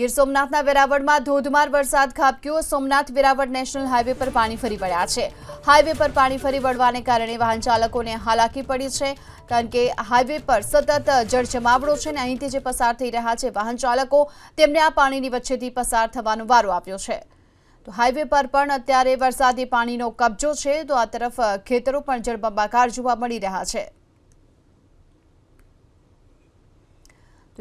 ગીર સોમનાથના વેરાવળમાં ધોધમાર વરસાદ ખાબક્યો. સોમનાથ વેરાવળ નેશનલ હાઈવે પર પાણી ફરી વળ્યા છે. હાઈવે પર પાણી ફરી વળવાને કારણે વાહન ચાલકોને હાલાકી પડી છે, કારણ કે હાઈવે પર સતત જળજમાવડો છે ને અહીંથી જે પસાર થઈ રહ્યા છે વાહન ચાલકો, તેમને આ પાણીની વચ્ચેથી પસાર થવાનો વારો આપ્યો છે. તો હાઈવે પર પણ અત્યારે વરસાદી પાણીનો કબજો છે, તો આ તરફ ખેતરો પણ જળબંબાકાર જોવા મળી રહ્યા છે.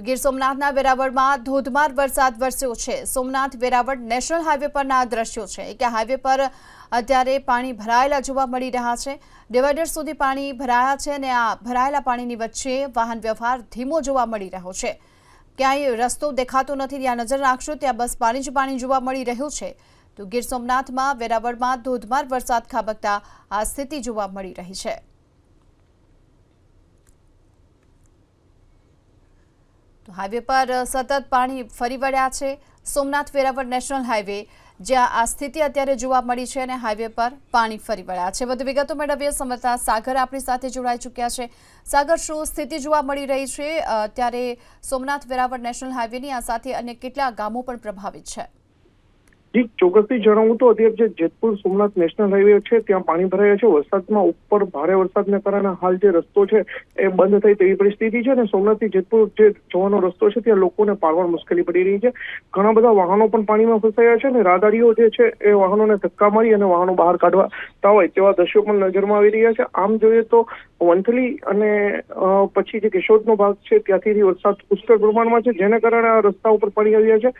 ગીર સોમનાથના વેરાવળમાં ધોધમાર વરસાદ વરસ્યો છે. સોમનાથ વેરાવળ નેશનલ હાઈવે પરના દ્રશ્યો છે કે હાઈવે પર અત્યારે પાણી ભરાયેલા જોવા મળી રહ્યા છે. ડિવાઈડર સુધી પાણી ભરાયા છે અને આ ભરાયેલા પાણીની વચ્ચે વાહન વ્યવહાર ધીમો જોવા મળી રહ્યો છે. ક્યાંય રસ્તો દેખાતો નથી, ત્યાં નજર નાખશો ત્યાં બસ પાણી જ પાણી જોવા મળી રહ્યું છે. તો ગીર સોમનાથમાં વેરાવળમાં ધોધમાર વરસાદ ખાબકતા આ સ્થિતિ જોવા મળી રહી છે. હાઈવે પર સતત પાણી ફરી વળ્યા છે. સોમનાથ વેરાવળ નેશનલ હાઈવે, જ્યાં આ સ્થિતિ અત્યારે જોવા મળી છે અને હાઈવે પર પાણી ફરી વળ્યા છે. વધુ વિગતો મેળવીએ સમજતા સાગર આપણી સાથે જોડાઈ ચૂક્યા છે. સાગર, શું સ્થિતિ જોવા મળી રહી છે? ત્યારે સોમનાથ વેરાવળ નેશનલ હાઈવેની આ સાથે અન્ય કેટલા ગામો પણ પ્રભાવિત છે? જી, ચોક્કસથી જણાવું તો અત્યારે જે જેતપુર સોમનાથ નેશનલ હાઈવે છે, ત્યાં પાણી ભરાયા છે, વરસાદમાં ઉપર ભારે વરસાદને કારણે હાલ જે રસ્તો છે એ બંધ થઈ તેવી પરિસ્થિતિ છે અને સોમનાથથી જેતપુર જે જવાનો રસ્તો છે, ત્યાં લોકોને પારવાર મુશ્કેલી પડી રહી છે. ઘણા બધા વાહનો પણ પાણીમાં ફસાયા છે અને રાહદારીઓ જે છે એ વાહનોને ધક્કા મારી અને વાહનો બહાર કાઢવાતા હોય તેવા દ્રશ્યો પણ નજરમાં આવી રહ્યા છે. આમ જોઈએ તો વંથલી અને પછી જે કેશોદનો ભાગ છે, ત્યાંથી વરસાદ પુષ્કળ પ્રમાણમાં છે, જેને કારણે આ રસ્તા ઉપર પડી આવ્યા છે.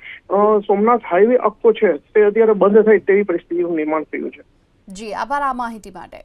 સોમનાથ હાઈવે આખો છે, તે અત્યારે બંધ થાય તેવી પરિસ્થિતિનું નિર્માણ થયું છે. જી, આભાર આ માહિતી માટે.